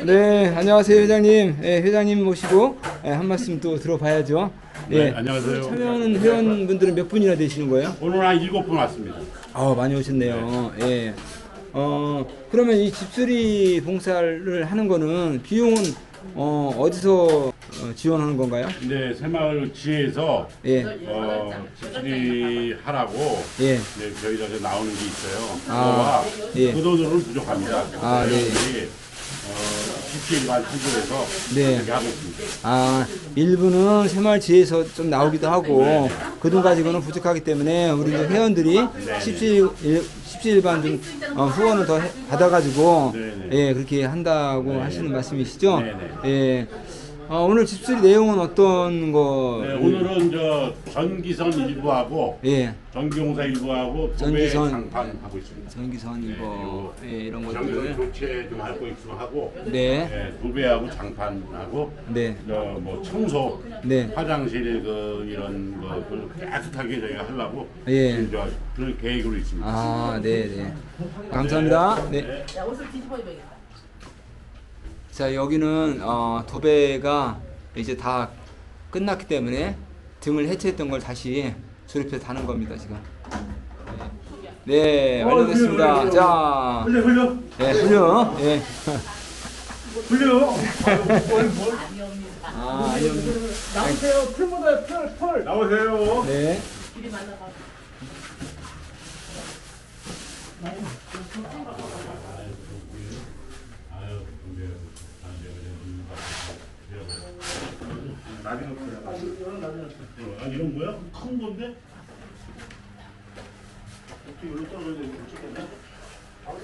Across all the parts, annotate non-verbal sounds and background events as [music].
네, 안녕하세요 회장님. 예, 회장님 모시고 예, 한 말씀 또 들어봐야죠. 예. 네, 안녕하세요. 참여하는 회원분들은 몇 분이나 되시는 거예요? 오늘 한 일곱 분 왔습니다. 아, 많이 오셨네요. 예. 어, 그러면 이 집수리 봉사를 하는 거는 비용은 어, 어디서 어, 지원하는 건가요? 네, 새마을 지에서 예. 어, 집수리 하라고 예. 네, 저희가 나오는 게 있어요. 아, 그거와 예. 그 돈으로는 부족합니다. 아, 네. 저희들이, 네. 이렇게 하고 있습니다. 아, 일부는 새마을지에서 좀 나오기도 하고 그돈 가지고는 부족하기 때문에 우리 이제 회원들이 십시 일 십시 일반 좀 어, 후원을 더 해- 받아가지고 네 네. 예 그렇게 한다고 하시는 말씀이시죠? 네네. 예. 어, 오늘 집수리 내용은 어떤 거? 네, 오늘은 저 전기선 일부하고 예 전기공사 일부하고 도배 전기선. 장판 하고 있습니다. 전기선 이거 예, 이런 전기선 것들 교체 좀할거 있으면 하고 네. 네, 도배하고 장판하고 네. 저 뭐 청소 네. 화장실 그 이런 거를 깨끗하게 저희가 하려고 예. 지금 저 그런 계획으로 있습니다. 아, 네, 네. 감사합니다. 네. 야 옷을 뒤집어 입어야겠다. 자 여기는 어, 도배가 이제 다 끝났기 때문에 등을 해체했던 걸 다시 조립해서 다는 겁니다 지금. 네, 완료됐습니다. 자, 흘려 흘려 네, 훌륭. 예. 흘려 [laughs] 아, 아니요. 나오세요 풀보다 풀풀 나오세요 네. 길이 만나가. 아 이런 거야? 큰 건데? 어떻게 여기 떨어져야 되는 거지?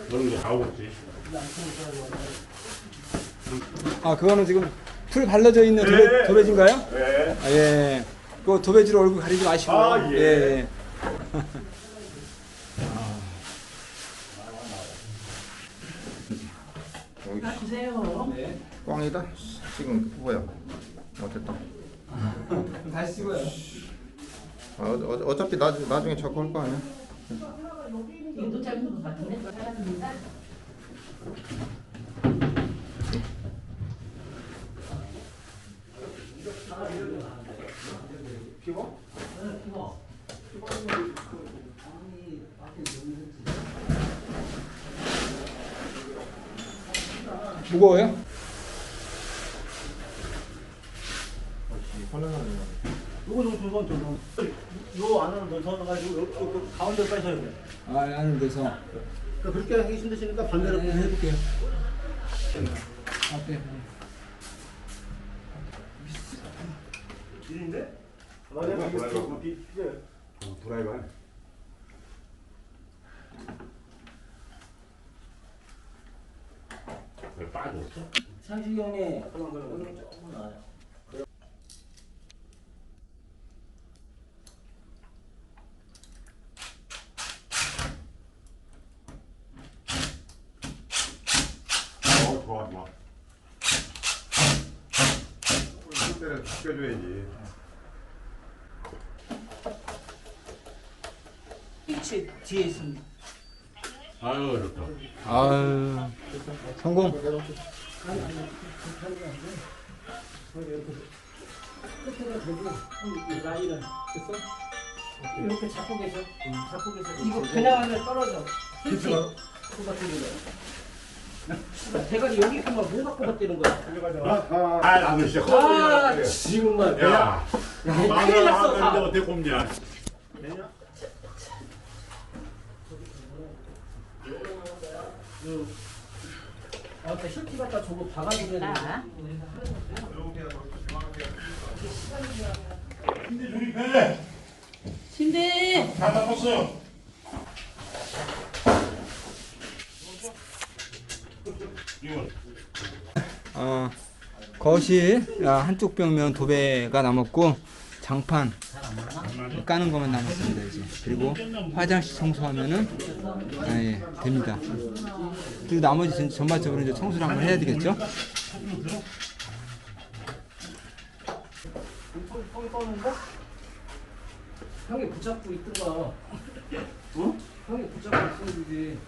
그런 게 아우지. 아, 그거는 지금 풀 발라져 있는 도배, 네. 도배지인가요? 네 아, 예. 그 도배지로 얼굴 가리지 마시고. 아, 예. 주세요. 꽝이다. 지금 뭐야? 어쨌다. 그럼 다시 찍어요. 아, 어, 어, 어차피 나, 나중에 저거 할거 아니야? 이것도 짧은 것 같은데. 무거워요? 요거 좀 두 번 좀. 요 안으로 넣어서 가지고 요, 요, 요 가운데 빼셔야 돼 아, 하는 데서. 그러니까 그렇게 하기 힘드시니까 반대로 네, 해볼게요. 아, 네. 일인데? 아니 이거 좀 비- 필요해. 드라이브 빠졌어? 상식이 형이 그만 그만 오늘 조금 나아요. 어 좋아 좋아. 때를 죽여줘야지. 빛이 뒤에 있습니다. 아유 좋다. 아유, 성공. 라인을 이렇게 잡고 계셔. 잡고 계셔. 이거 그냥 하면 떨어져. 힘이 대가리 여기 있구만 뭐 갖고 버티는 거야. 아 나도 진짜 아, 커. 지금만. 야, 야, 큰일 났어. 망하는데 다. 어떻게 꼽냐? 아, 나 힐티 갖다 저거 박아주면 돼. 근데 조립해. 신대. 다 바꿨어. 이 어, 거실 아, 한쪽 벽면 도배가 남았고 장판 까는 것만 남았습니다 이제 그리고 화장실 청소하면은 아, 예, 됩니다. 그리고 나머지 전- 전반적으로 이제 청소를 한번 해야 되겠죠? 형이 붙잡고 있던가. 어? 형이 붙잡고 있어야지.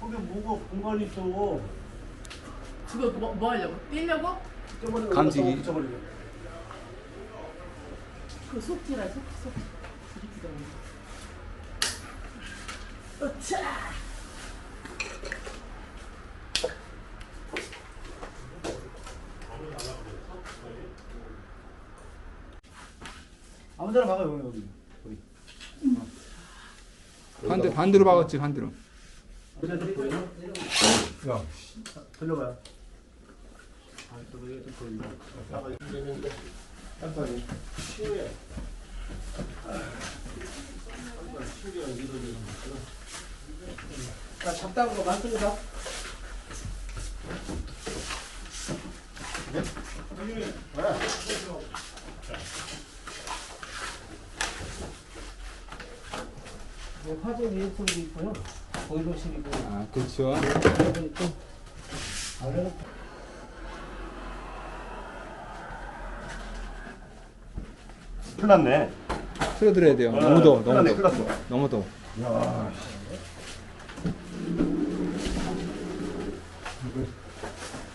거기 뭐가 공간이 있어. 그거 뭐, 뭐 하려고? 뛰려고? 감지기. 그 속지라 속, 속. 으차! 아무데나 박아요 여기 여기. 반대 반대로 박았지 반대로. 야, 돌려봐요. 자, 잡다한 거 많습니다. 네, 화재 위해서도 있고요. 보일러실이고 아 그렇죠. 그리고 또 다른 큰일 났네. 틀어드려야 돼요. 너무 더워 너무 큰일 더워 났네. 큰일 났어. 너무 더워. 야.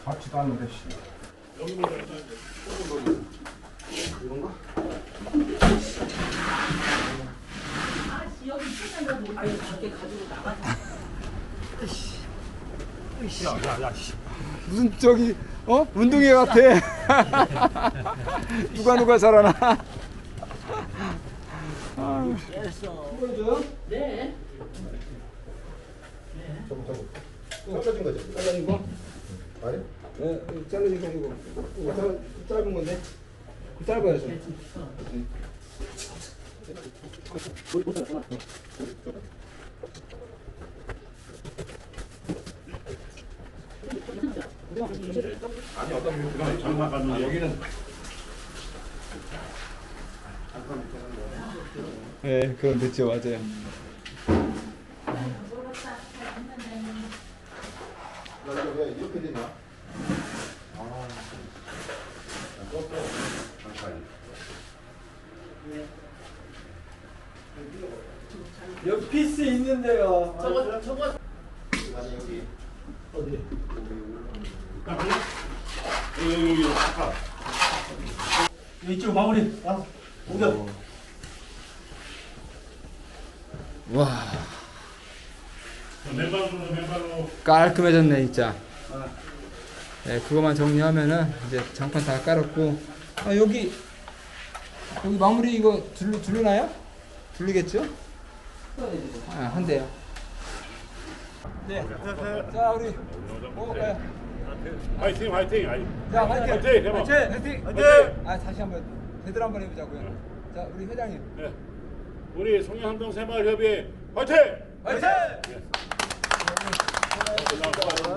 같지도 않는데 씨. 무슨 저기 어 운동회 같아. [laughs] 누가 누가 살아나. 아? 아니? 네, 잘라진 거 이거. 이거 짧- 짧은 건데. 그 짧아요 여기는 네, 그건 됐죠 맞아요. 나 이거 왜 이렇게 되냐? 여기 피스 있는데요. 저거, 저거. 아니 여기 어디? 여기 여기 아까 이쪽 마무리. 아, 옮겨. 와 깔끔해졌네 진짜. 네, 그거만 정리하면은 이제 장판 다 깔았고. 아 여기 여기 마무리 이거 둘 둘르나요? 둘리겠죠? 아 한대요. 네. 자 우리 오 가요. 화이팅 화이팅 아니 자 화이팅. 화이팅 화이팅. 화이팅. 화이팅 아 다시 한번 제대로 한번 해보자고요. 자 우리 회장님. 네. 우리 송영함동 새마을협의회 화이팅! 화이팅. 끝나고